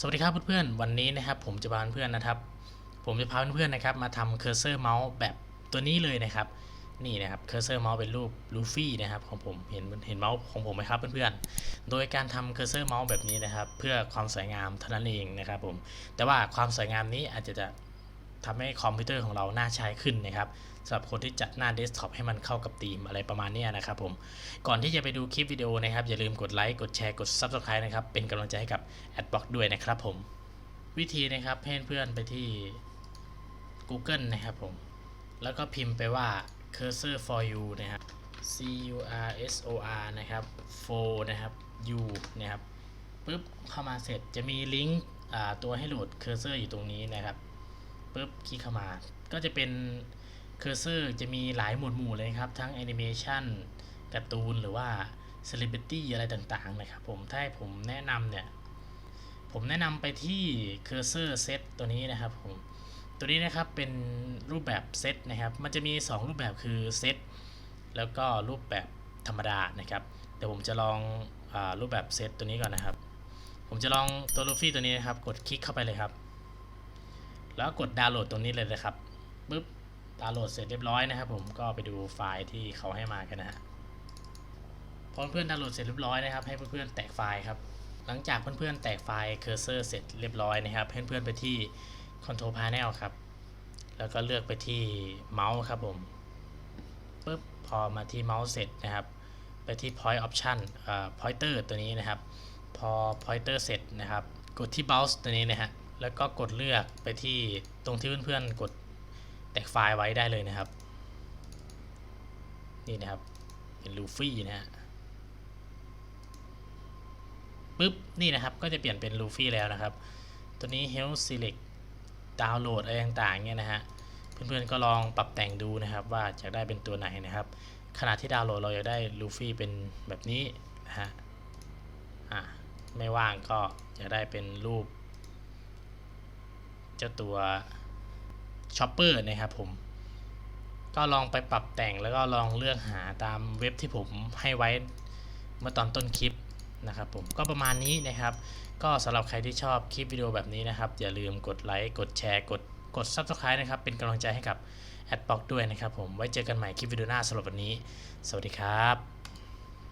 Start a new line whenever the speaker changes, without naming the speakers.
สวัสดีครับเพื่อนๆ วันนี้นะครับผมจะพาเพื่อนๆนะครับ ผมจะพาเพื่อนๆนะครับมาทำเคอร์เซอร์เมาส์แบบตัวนี้เลยนะครับ นี่นะครับเคอร์เซอร์เมาส์เป็นรูปลูฟี่นะครับของผมเห็นเห็นเมาส์ของผมไหมครับเพื่อนๆ โดยการทำเคอร์เซอร์เมาส์แบบนี้นะครับ เพื่อความสวยงามเท่านั้นเองนะครับผมแต่ว่าความสวยงามนี้อาจจะจะ ทำให้คอมพิวเตอร์ของเราน่าใช้ขึ้นนะครับสำหรับคนที่จัดหน้าเดสก์ท็อปให้มันเข้ากับธีมอะไรประมาณนี้นะครับผม ก่อนที่จะไปดูคลิปวิดีโอนะครับ อย่าลืมกดไลค์ กดแชร์ กด Subscribe นะครับ เป็นกำลังใจให้กับ AdBlock ด้วยนะครับผม วิธีนะครับให้เพื่อนไปที่ Google นะครับผม แล้วก็พิมพ์ไปว่า cursor for you นะครับ c u r s o r นะครับ for นะครับ u นะครับ ปุ๊บเข้ามาเสร็จจะมีลิงก์ตัวให้โหลด cursor อยู่ตรงนี้นะครับ ปุ๊บคลิกเข้ามา ก็จะเป็นเคอร์เซอร์จะมีหลายหมวดหมู่เลยครับ ทั้งแอนิเมชันการ์ตูนหรือว่าเซเลบริตี้อะไรต่างๆนะครับผมถ้าให้ผมแนะนำเนี่ย ผมแนะนำไปที่เคอร์เซอร์เซตตัวนี้นะครับผมตัวนี้นะครับเป็นรูปแบบเซตนะครับ มันจะมี 2 รูปแบบคือเซตแล้วก็รูปแบบธรรมดานะครับเดี๋ยวผมจะลองอรูปแบบเซตตัวนี้ก่อนนะครับ ผมจะลองตัวลูฟี่ตัวนี้นะครับ กดคลิกเข้าไปเลยครับ แล้วกดดาวน์โหลดตรงนี้เลยนะครับปุ๊บดาวน์โหลดเสร็จเรียบร้อยนะครับผมก็ไปดูไฟล์ที่เขาให้มากันนะฮะพอเพื่อนดาวน์โหลดเสร็จเรียบร้อยนะครับให้เพื่อนๆแตกไฟล์ครับหลังจากเพื่อนๆแตกไฟล์เคอร์เซอร์เสร็จเรียบร้อยนะครับเพื่อนๆไปที่ Control Panel ครับแล้วก็เลือกไปที่เมาส์ครับผมปุ๊บพอมาที่เมาส์เสร็จนะครับ ไปที่ Point Option เอ่อ Pointer ตัวนี้นะครับ พอ Pointer เสร็จนะครับ กดที่ Mouse ตัวนี้นะฮะ แล้วก็กดเลือกไปที่ตรงที่เพื่อนๆกดแตกไฟล์ไว้ได้เลยนะครับ นี่นะครับ เป็นลูฟี่นะฮะปุ๊บ นี่นะครับ ก็จะเปลี่ยนเป็นลูฟี่แล้วนะครับ ตัวนี้ Health Select ดาวน์โหลดอะไรต่างๆเนี่ยนะฮะ เพื่อนๆก็ลองปรับแต่งดูนะครับ ว่าอยากได้เป็นตัวไหนนะครับ ขณะที่ดาวน์โหลดเราอยากได้ลูฟี่เป็นแบบนี้นะฮะ อะไม่ว่างก็อยากได้เป็นรูป เจ้าตัวช็อปเปอร์นะครับผม ก็ลองไปปรับแต่งแล้วก็ลองเลือกหาตามเว็บที่ผมให้ไว้เมื่อตอนต้นคลิปนะครับผมก็ประมาณนี้นะครับ ก็สำหรับใครที่ชอบคลิปวิดีโอแบบนี้นะครับ อย่าลืมกดไลค์กดแชร์กดกด Subscribe นะครับ เป็นกำลังใจให้กับ a d b l ock ด้วยนะครับผมไว้เจอกันใหม่คลิปวิดีโอหน้าสำหรับวันนี้ สวัสดีครับ